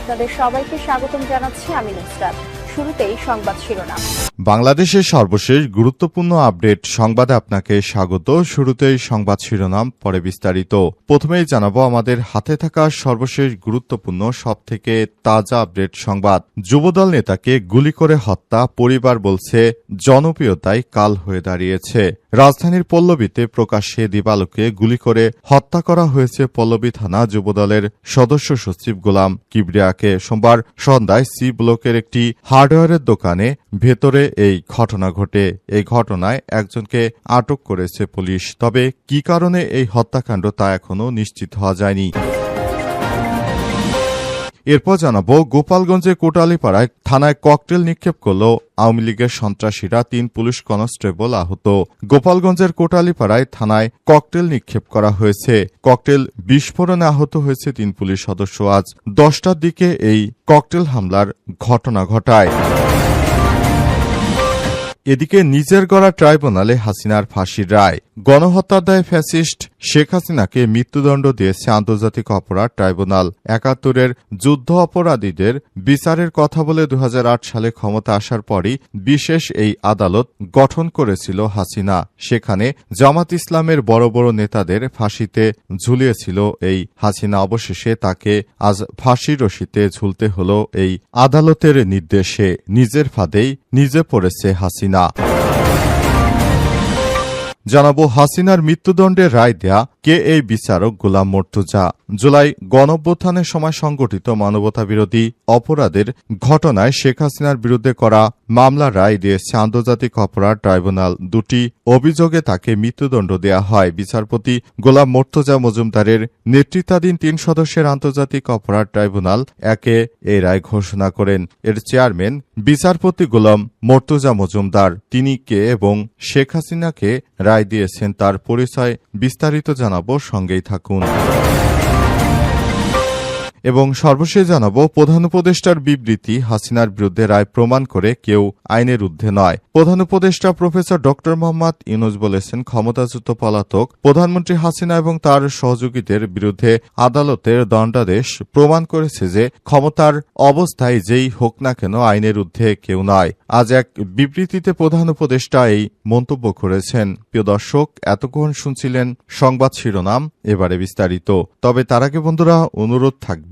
আপনাদের সবাইকে স্বাগতম জানাচ্ছি আমি নুসরাত। শুরুতেই সংবাদ শিরোনাম। বাংলাদেশের সর্বশেষ গুরুত্বপূর্ণ আপডেট সংবাদে আপনাকে স্বাগত। শুরুতেই সংবাদ শিরোনাম, পরে বিস্তারিত। প্রথমেই জানাব আমাদের হাতে থাকা সর্বশেষ গুরুত্বপূর্ণ, সবথেকে তাজা আপডেট সংবাদ। যুবদল নেতাকে গুলি করে হত্যা, পরিবার বলছে জনপ্রিয়তায় কাল হয়ে দাঁড়িয়েছে। রাজধানীর পল্লবীতে প্রকাশ্যে দিবালোকে গুলি করে হত্যা করা হয়েছে পল্লবী থানা যুবদলের সদস্য সচিব গোলাম কিবরিয়াকে। সোমবার সন্ধ্যায় সি ব্লকের একটি হার্ডওয়্যারের দোকানে ভেতরে এই ঘটনা ঘটে। এই ঘটনায় একজনকে আটক করেছে পুলিশ। তবে কি কারণে এই হত্যাকাণ্ড তা এখনও নিশ্চিত হওয়া যায়নি। এরপর জানাব, গোপালগঞ্জের কোটালীপাড়ায় থানায় ককটেল নিক্ষেপ করল আওয়ামী লীগের সন্ত্রাসীরা। তিন পুলিশ কনস্টেবল আহত। গোপালগঞ্জের কোটালীপাড়ায় থানায় ককটেল নিক্ষেপ করা হয়েছে। ককটেল বিস্ফোরণে আহত হয়েছে তিন পুলিশ সদস্য। আজ দশটার দিকে এই ককটেল হামলার ঘটনা ঘটায়। এদিকে নিজের গড়া ট্রাইব্যুনালে হাসিনার ফাঁসির রায়। গণহত্যার দায় ফ্যাসিস্ট শেখ হাসিনাকে মৃত্যুদণ্ড দিয়েছে আন্তর্জাতিক অপরাধ ট্রাইব্যুনাল। একাত্তরের যুদ্ধ অপরাধীদের বিচারের কথা বলে দু হাজার আট সালে ক্ষমতা আসার পরই বিশেষ এই আদালত গঠন করেছিল হাসিনা। সেখানে জামাত ইসলামের বড় বড় নেতাদের ফাঁসিতে ঝুলিয়েছিল এই হাসিনা। অবশেষে তাকে আজ ফাঁসি রশিতে ঝুলতে হল এই আদালতের নির্দেশে। নিজের ফাঁদেই নিজে পড়েছে হাসিনা। জানাব হাসিনার মৃত্যুদণ্ডের রায় দেয়া কে এই বিচারক গোলাম মর্তুজা। জুলাই গণঅভ্যুত্থানের সময় সংগঠিত মানবতা বিরোধী অপরাধের ঘটনায় শেখ হাসিনার বিরুদ্ধে করা মামলার রায় দিয়েছে আন্তর্জাতিক অপরাধ ট্রাইব্যুনাল দুটি অভিযোগে তাকে মৃত্যুদণ্ড দেয়া হয়। বিচারপতি গোলাম মর্তুজা মজুমদারের নেতৃত্বাধীন তিন সদস্যের আন্তর্জাতিক অপরাধ ট্রাইব্যুনাল একে এই রায় ঘোষণা করেন। এর চেয়ারম্যান, বিচারপতি গোলাম মর্তুজা মজুমদার, তিনি কে এবং শেখ হাসিনাকে রায় দিয়েছেন তার পরিচয় বিস্তারিত জানাব, সঙ্গেই থাকুন। এবং সর্বশেষ জানাব, প্রধান উপদেষ্টার বিবৃতি হাসিনার বিরুদ্ধে রায় প্রমাণ করে কেউ আইনের ঊর্ধ্বে নয়। প্রধান উপদেষ্টা প্রফেসর ড. মোহাম্মদ ইউনুস বলেছেন ক্ষমতাচ্যুত পলাতক, প্রধানমন্ত্রী হাসিনা এবং তার সহযোগীদের বিরুদ্ধে আদালতের দণ্ডাদেশ প্রমাণ করেছে যে ক্ষমতার অবস্থায় যেই হোক না কেন আইনের ঊর্ধ্বে কেউ নয়। আজ এক বিবৃতিতে প্রধান উপদেষ্টা এই মন্তব্য করেছেন। প্রিয় দর্শক, এতক্ষণ শুনছিলেন সংবাদ শিরোনাম, এবারে বিস্তারিত। তবে তার আগে বন্ধুরা, অনুরোধ থাকবে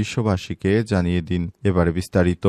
বিশ্ববাসীকে জানিয়ে দিন এবারে বিস্তারিত।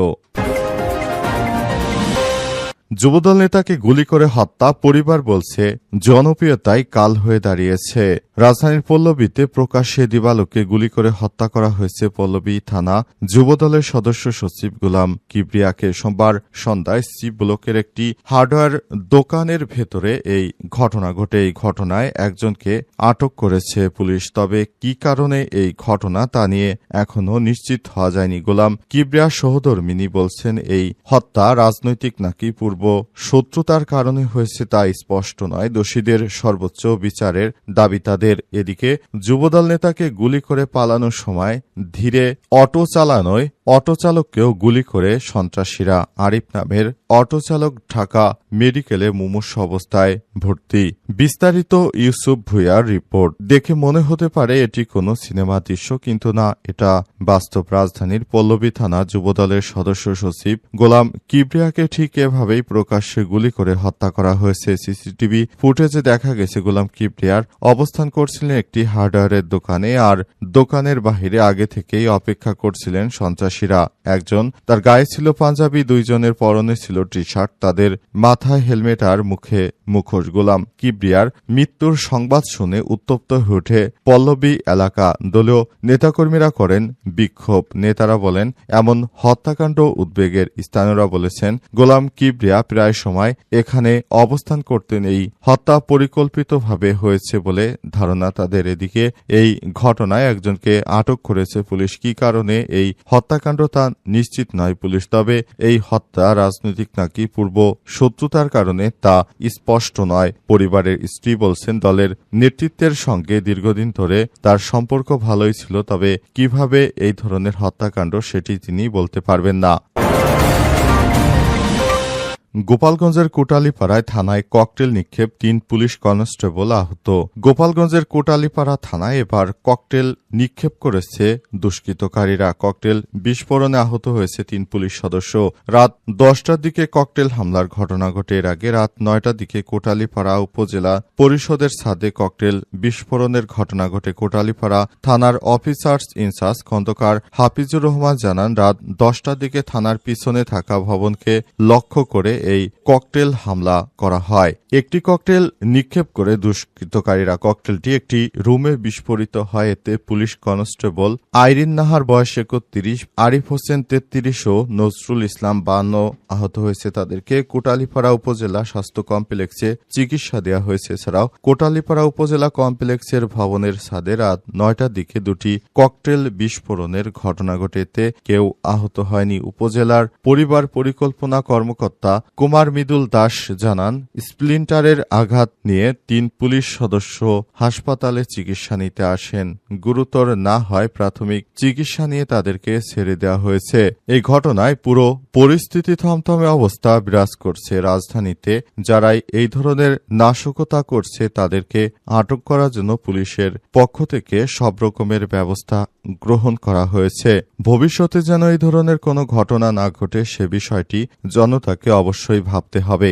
যুবদল নেতাকে গুলি করে হত্যা, পরিবার বলছে জনপ্রিয়তায় কাল হয়ে দাঁড়িয়েছে। রাজধানীর পল্লবীতে প্রকাশ্যে দিবালোকে গুলি করে হত্যা করা হয়েছে পল্লবী থানা যুবদলের সদস্য সচিব গোলাম কিবরিয়াকে। সোমবার সন্ধ্যায় সি ব্লকের একটি হার্ডওয়্যার দোকানের ভেতরে এই ঘটনা ঘটে। এই ঘটনায় একজনকে আটক করেছে পুলিশ। তবে কি কারণে এই ঘটনা তা নিয়ে এখনও নিশ্চিত হওয়া যায়নি। গোলাম কিবরিয়া সহধর্মিনী বলছেন, এই হত্যা রাজনৈতিক নাকি পূর্ব শত্রুতার কারণে হয়েছে তা স্পষ্ট নয়। দোষীদের সর্বোচ্চ বিচারের দাবি তাদের। এদিকে যুবদল নেতাকে গুলি করে পালানোর সময় ধীরে অটো চালানোয় অটো চালককেও গুলি করে সন্ত্রাসীরা। আরিফ নামের অটো চালক ঢাকা মেডিকেলে মুমূর্ষ অবস্থায় ভর্তি। বিস্তারিত ইউসুফ ভুইয়ার রিপোর্ট। দেখে মনে হতে পারে এটি কোনো সিনেমা দৃশ্য, কিন্তু না, এটা বাস্তব রাজধানীর পল্লবী থানা যুবদলের সদস্য সচিব গোলাম কিবরিয়াকে ঠিক এভাবেই প্রকাশ্যে গুলি করে হত্যা করা হয়েছে। সিসিটিভি ফুটেজে দেখা গেছে গোলাম কিবরিয়ার অবস্থান করছিলেন একটি হার্ডওয়্যারের দোকানে, আর দোকানের বাহিরে আগে থেকেই অপেক্ষা করছিলেন সন্ত্রাসীরা একজন। তার গায়ে ছিল পাঞ্জাবি, দুইজনের পরনে ছিল টি শার্ট তাদের মাথায় হেলমেট আর মুখে মুখোশ। গোলাম কিবরিয়ার মৃত্যুর সংবাদ শুনে উত্তপ্ত হয়ে ওঠে পল্লবী এলাকা। দলীয় নেতাকর্মীরা করেন বিক্ষোভ। নেতারা বলেন, এমন হত্যাকাণ্ড উদ্বেগের স্থানীয়রা বলেছেন। গোলাম কিবরিয়া প্রায় সময় এখানে অবস্থান করতেন। এই হত্যা পরিকল্পিতভাবে হয়েছে বলে ধারণা তাদের। এদিকে এই ঘটনায় একজনকে আটক করেছে পুলিশ। কি কারণে এই হত্যাকাণ্ড হত্যাকাণ্ড তা নিশ্চিত নয় পুলিশ, তবে এই হত্যা রাজনৈতিক নাকি পূর্ব শত্রুতার কারণে তা স্পষ্ট নয়। পরিবারের স্ত্রী বলছেন, দলের নেতৃত্বের সঙ্গে দীর্ঘদিন ধরে তার সম্পর্ক ভালোই ছিল, তবে কীভাবে এই ধরনের হত্যাকাণ্ড সেটি তিনি বলতে পারবেন না। গোপালগঞ্জের কোটালীপাড়ায় থানায় ককটেল নিক্ষেপ তিন পুলিশ কনস্টেবল আহত। গোপালগঞ্জের কোটালীপাড়া থানায় এবার ককটেল নিক্ষেপ করেছে দুষ্কৃতকারীরা। ককটেল বিস্ফোরণে আহত হয়েছে তিন পুলিশ সদস্য। রাত দশটার দিকে ককটেল হামলার ঘটনা ঘটে। এর আগে রাত নয়টার দিকে কোটালীপাড়া উপজেলা পরিষদের ছাদে ককটেল বিস্ফোরণের ঘটনা ঘটে। কোটালীপাড়া থানার officers in charge Khandakar Hafizur Rahman জানান, রাত দশটার দিকে থানার পিছনে থাকা ভবনকে লক্ষ্য করে এই ককটেল হামলা করা হয়। একটি ককটেল নিক্ষেপ করে দুষ্কৃতকারীরা। ককটেলটি একটি রুমে বিস্ফোরিত হয়, এতে পুলিশ কনস্টেবল আইরিন নাহার বয়স একত্রিশ, আরিফ হোসেন তেত্রিশ ও নজরুল ইসলাম বান্ন আহত হয়েছে। তাদেরকে কোটালীপাড়া উপজেলা স্বাস্থ্য কমপ্লেক্সে চিকিৎসা দেওয়া হয়েছে। এছাড়াও কোটালীপাড়া উপজেলা কমপ্লেক্সের ভবনের ছাদে রাত নয়টার দিকে দুটি ককটেল বিস্ফোরণের ঘটনা ঘটে। এতে কেউ আহত হয়নি। উপজেলার পরিবার পরিকল্পনা কর্মকর্তা কুমার মিদুল দাস জানান, স্প্লিন্টারের আঘাত নিয়ে তিন পুলিশ সদস্য হাসপাতালে চিকিৎসা নিতে আসেন। গুরুতর না হয় প্রাথমিক চিকিৎসা নিয়ে তাদেরকে ছেড়ে দেওয়া হয়েছে। এই ঘটনায় পুরো পরিস্থিতি থমথমে অবস্থা বিরাজ করছে রাজধানীতে। যারাই এই ধরনের নাশকতা করছে, তাদেরকে আটক করার জন্য পুলিশের পক্ষ থেকে সব রকমের ব্যবস্থা গ্রহণ করা হয়েছে। ভবিষ্যতে যেন এই ধরনের কোনো ঘটনা না ঘটে, সে বিষয়টি জনতাকে অবশ্যই ভাবতে হবে।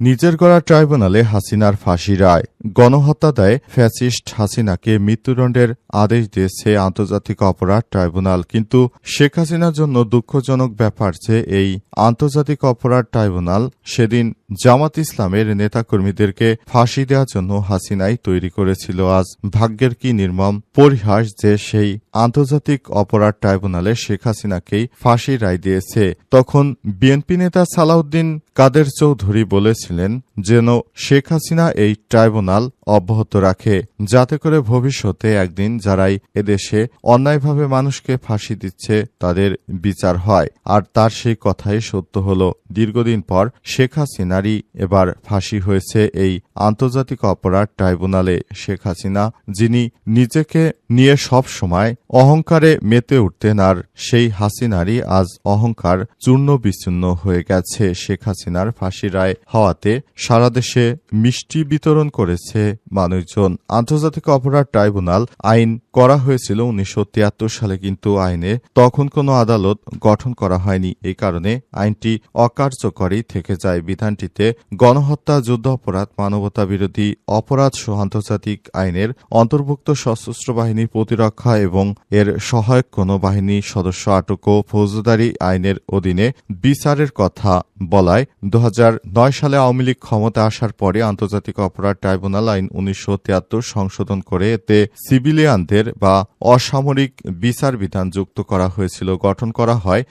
নিজের গড়া ট্রাইব্যুনালে হাসিনার ফাঁসি রায়। গণহত্যা দেয় ফ্যাসিস্ট হাসিনাকে মৃত্যুদণ্ডের আদেশ দিয়েছে আন্তর্জাতিক অপরাধ ট্রাইব্যুনাল। কিন্তু শেখ হাসিনার জন্য দুঃখজনক ব্যাপার যে এই আন্তর্জাতিক অপরাধ ট্রাইব্যুনাল সেদিন জামাত ইসলামের নেতাকর্মীদেরকে ফাঁসি দেওয়ার জন্য হাসিনাই তৈরি করেছিল। আজ ভাগ্যের কি নির্মম পরিহাস যে সেই আন্তর্জাতিক অপরাধ ট্রাইব্যুনালে শেখ হাসিনাকেই ফাঁসি রায় দিয়েছে। তখন বিএনপি নেতা সালাউদ্দিন কাদের চৌধুরী বলেছিলেন যেন শেখ হাসিনা এই ট্রাইব্যুনাল অব্যাহত রাখে, যাতে করে ভবিষ্যতে একদিন যারাই এদেশে অন্যায়ভাবে মানুষকে ফাঁসি দিচ্ছে তাদের বিচার হয়। আর তার সেই কথাই সত্য হল, দীর্ঘদিন পর শেখ হাসিনারই এবার ফাঁসি হয়েছে এই আন্তর্জাতিক অপরাধ ট্রাইব্যুনালে। শেখ হাসিনা, যিনি নিজেকে নিয়ে সব সময় অহংকারে মেতে উঠতেন, আর সেই হাসিনারই আজ অহংকার চূর্ণ বিচূর্ণ হয়ে গেছে। শেখ হাসিনার ফাঁসি রায় হওয়াতে সারা দেশে মিষ্টি বিতরণ করেছে মানুষজন। আন্তর্জাতিক অপরাধ ট্রাইব্যুনাল আইন করা হয়েছিল উনিশশো সালে, কিন্তু আইনে তখন কোনো আদালত গঠন করা হয়নি। এই কারণে আইনটি অকার্যকরী থেকে যায়। বিধানটিতে গণহত্যা, যুদ্ধ অপরাধ, মানবতা বিরোধী অপরাধ সহ আন্তর্জাতিক আইনের অন্তর্ভুক্ত সশস্ত্র বাহিনী প্রতিরক্ষা এবং এর সহায়ক কোনো বাহিনী সদস্য আটক ও ফৌজদারি আইনের অধীনে বিচারের কথা বলায় দু হাজার নয় সালে আওয়ামী লীগ ক্ষমতা আসার পরে আন্তর্জাতিক অপরাধ ট্রাইব্যুনাল আইন উনিশশো তিয়াত্তর সংশোধন করে এতে সিভিলিয়ানদের বা অসামরিক বিচার বিধান যুক্ত করা হয়েছিল। গঠন করা হয়